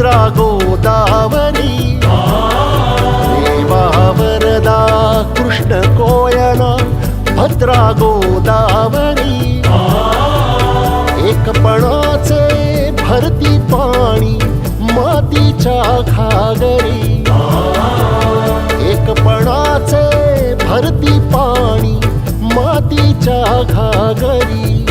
गोदावरी देवा वरदा कृष्ण कोयना भद्रा गोदावरी एकपणाचे भरती पाणी मातीच्या घागरी एकपणाचे भरती पाणी मातीच्या घागरी